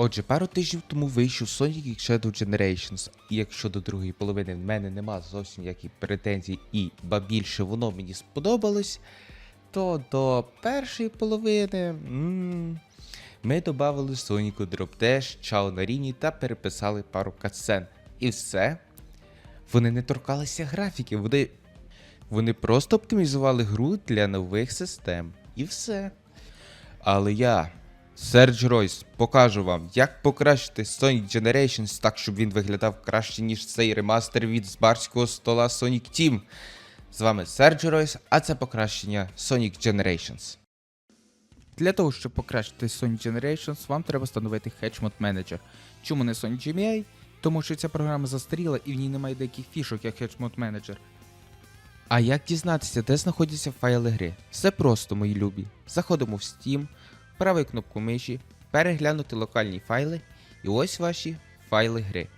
Отже, пару тижнів тому вийшов Sonic Shadow Generations, і якщо до другої половини в мене нема зовсім ніяких претензій і ба більше воно мені сподобалось, то до першої половини м, ми додали Соніку Drop Dash, Чао на Ріні та переписали пару катсцен. І все. Вони не торкалися графіки, вони, вони просто оптимізували гру для нових систем. І все. Але я, Сердж Ройс, покажу вам, як покращити Sonic Generations так, щоб він виглядав краще, ніж цей ремастер від з барського стола Sonic Team. З вами Сердж Ройс, а це покращення Sonic Generations. Для того, щоб покращити Sonic Generations, вам треба встановити Hedgemod Manager. Чому не Sonic GMI? Тому що ця програма застаріла і в ній немає деяких фішок, як Hedgemod Manager. А як дізнатися, де знаходяться файли гри? Все просто, мої любі. Заходимо в Steam, правою кнопку миші, переглянути локальні файли, і ось ваші файли гри.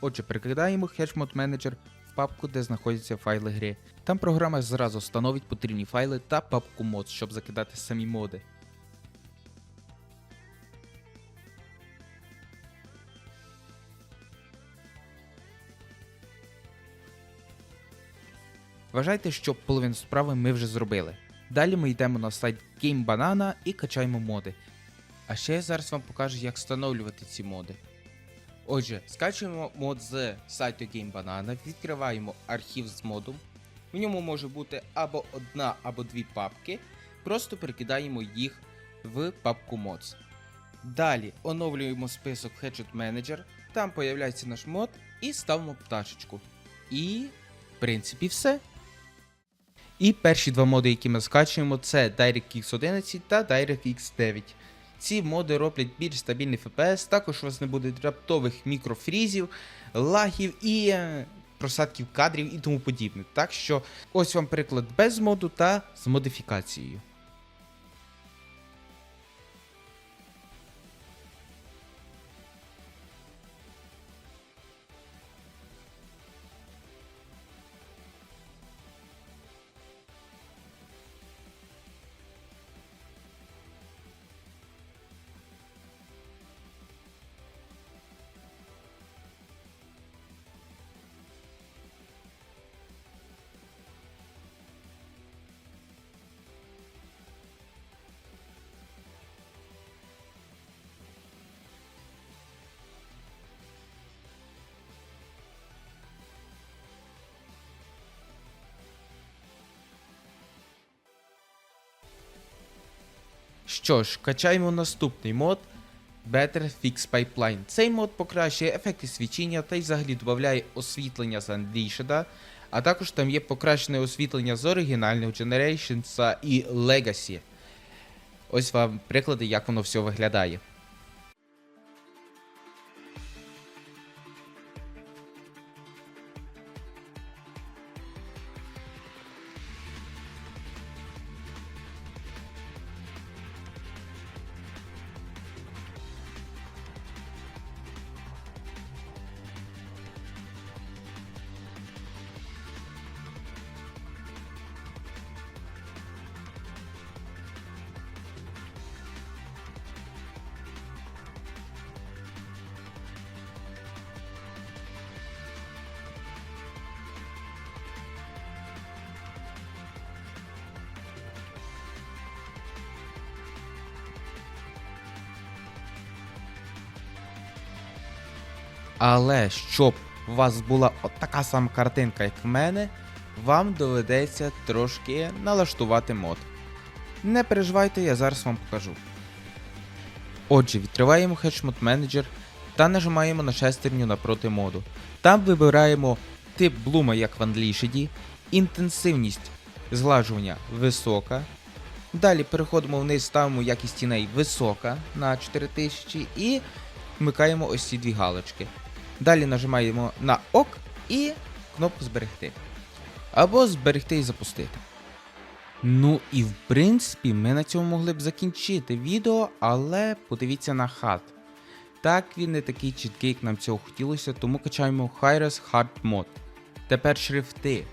Отже, перекидаємо Hedgemod Manager в папку, де знаходяться файли гри. Там програма зразу встановить потрібні файли та папку мод, щоб закидати самі моди. Вважайте, що половину справи ми вже зробили. Далі ми йдемо на сайт Game Banana і качаємо моди. А ще я зараз вам покажу, як встановлювати ці моди. Отже, скачуємо мод з сайту Game Banana, відкриваємо архів з модом. В ньому може бути або одна, або дві папки. Просто перекидаємо їх в папку Mods. Далі оновлюємо список Hedget Manager, там появляється наш мод і ставимо пташечку. І, в принципі, все. І перші два моди, які ми скачуємо, це DirectX 11 та DirectX 9. Ці моди роблять більш стабільний FPS, також у вас не буде раптових мікрофрізів, лагів і е, просадків кадрів і тому подібне. Так що ось вам приклад без моду та з модифікацією. Що ж, качаємо наступний мод Better Fix Pipeline. Цей мод покращує ефекти свічення та й взагалі додає освітлення з Unleashed, а також там є покращене освітлення з оригінального Generations і Legacy. Ось вам приклади, як воно все виглядає. Але щоб у вас була от така сама картинка, як в мене, вам доведеться трошки налаштувати мод. Не переживайте, я зараз вам покажу. Отже, відкриваємо Hedgemod Manager та нажимаємо на шестерню напроти моду. Там вибираємо тип блума, як в Unleashed, інтенсивність зглажування висока. Далі переходимо вниз, ставимо якість тіней висока на 4000 і вмикаємо ось ці дві галочки. Далі нажимаємо на ОК і кнопку зберегти. Або зберегти і запустити. Ну і в принципі ми на цьому могли б закінчити відео, але подивіться на хат. Так він не такий чіткий, як нам цього хотілося, тому качаємо Hi-Res Hard Mod. Тепер шрифти,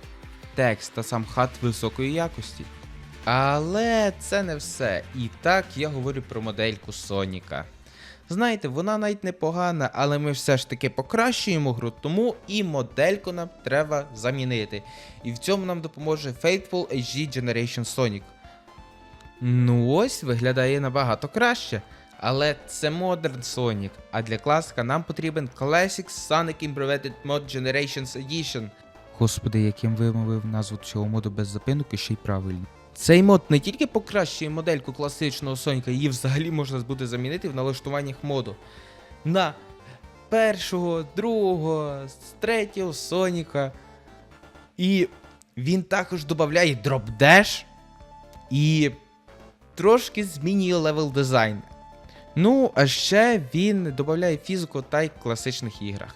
текст та сам хат високої якості. Але це не все. І так я говорю про модельку Соніка. Знаєте, вона навіть непогана, але ми все ж таки покращуємо гру, тому і модельку нам треба замінити. І в цьому нам допоможе Faithful HD Generation Sonic. Ну ось виглядає набагато краще. Але це Modern Sonic, а для класика нам потрібен Classic Sonic Improved Mod Generations Edition. Господи, яким вимовив назву цього моду без запинок і ще й правильно. Цей мод не тільки покращує модельку класичного Соніка, її взагалі можна буде замінити в налаштуваннях моду. На першого, другого, третього Соніка. І він також додає дроп деш і трошки змінює левел дизайн. Ну, а ще він додає фізику та й в класичних іграх.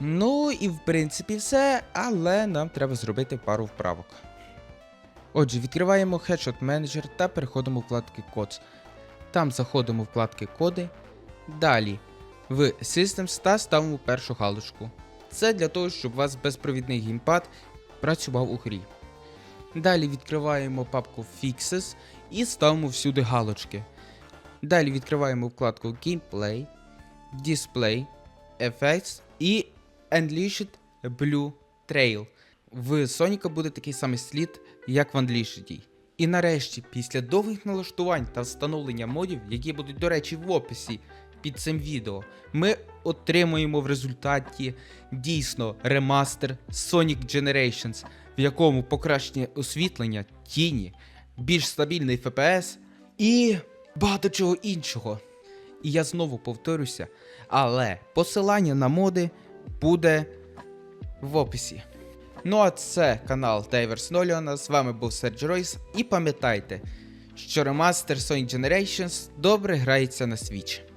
Ну і в принципі все, але нам треба зробити пару вправок. Отже, відкриваємо Headshot Manager та переходимо в вкладки Codes. Там заходимо в вкладки коди. Далі в Systems та ставимо першу галочку. Це для того, щоб у вас безпровідний геймпад працював у грі. Далі відкриваємо папку Fixes і ставимо всюди галочки. Далі відкриваємо вкладку Gameplay, Display, Effects і Unleashed Blue Trail. В Соніка буде такий самий слід, як в Unleashed. І нарешті, після довгих налаштувань та встановлення модів, які будуть, до речі, в описі під цим відео, ми отримуємо в результаті дійсно ремастер Sonic Generations, в якому покращення освітлення, тіні, більш стабільний FPS і багато чого іншого. І я знову повторюся, але посилання на моди буде в описі. Ну а це канал Дайверс Ноліона. З вами був Сердж Ройс. І пам'ятайте, що ремастер Sonic Generations добре грається на Switch.